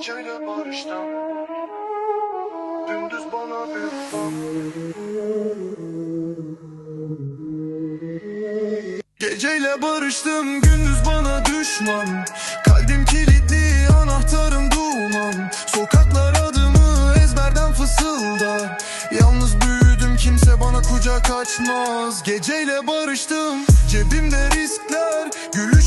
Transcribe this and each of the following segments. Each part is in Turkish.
Geceyle barıştım. Gündüz bana düşman Geceyle barıştım gündüz bana düşman. Kalbim kilitli anahtarım duman. Sokaklar adımı ezberden fısıldar Yalnız büyüdüm kimse bana kucak açmaz. Geceyle barıştım cebimde riskler Gülüşüm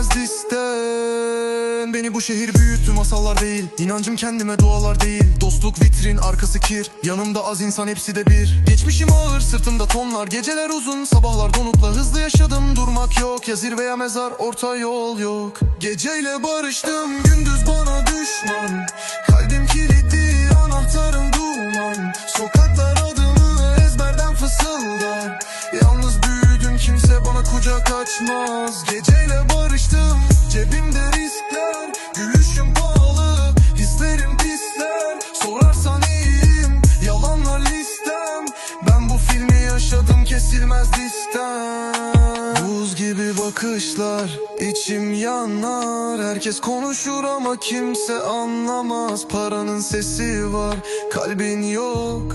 kesilmez listen Beni bu şehir büyüttü masallar değil. İnancım kendime dualar değil. Dostluk vitrin arkası kir. Yanımda az insan hepsi de bir. Geçmişim ağır sırtımda tonlar. Geceler uzun sabahlar donukla. Hızlı yaşadım durmak yok. Ya zirve ya mezar orta yol yok. Geceyle barıştım gündüz bana düşman. Kalbim kilitli anahtarım duman. Sokaklar adımı ezberden fısıldar. Yalnız büyüdüm kimse bana kucak açmaz. Geceyle barıştım cebimde riskler Gülüşüm pahalı hislerim pisler. Sorarsan iyiyim yalanlar listem. Ben bu filmi yaşadım kesilmez listem Buz gibi bakışlar içim yanar. Herkes konuşur ama kimse anlamaz. Paranın sesi var kalbin yok.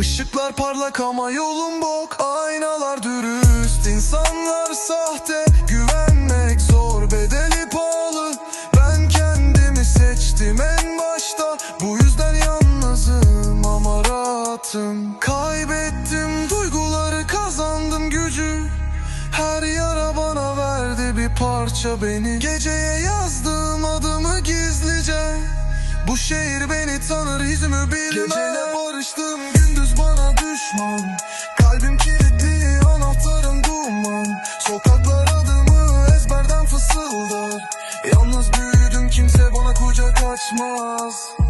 Işıklar parlak ama yolun bok. Aynalar dürüst insanlar sahte Güvenmek rahatım Kaybettim duyguları kazandım gücü. Her yara bana verdi bir parça beni. Geceye yazdım adımı gizlice. Bu şehir beni tanır yüzümü bilmez Geceyle barıştım gündüz bana düşman. Kalbim kilitli anahtarım duman. Sokaklar adımı ezberden fısıldar. Yalnız büyüdüm kimse bana kucak açmaz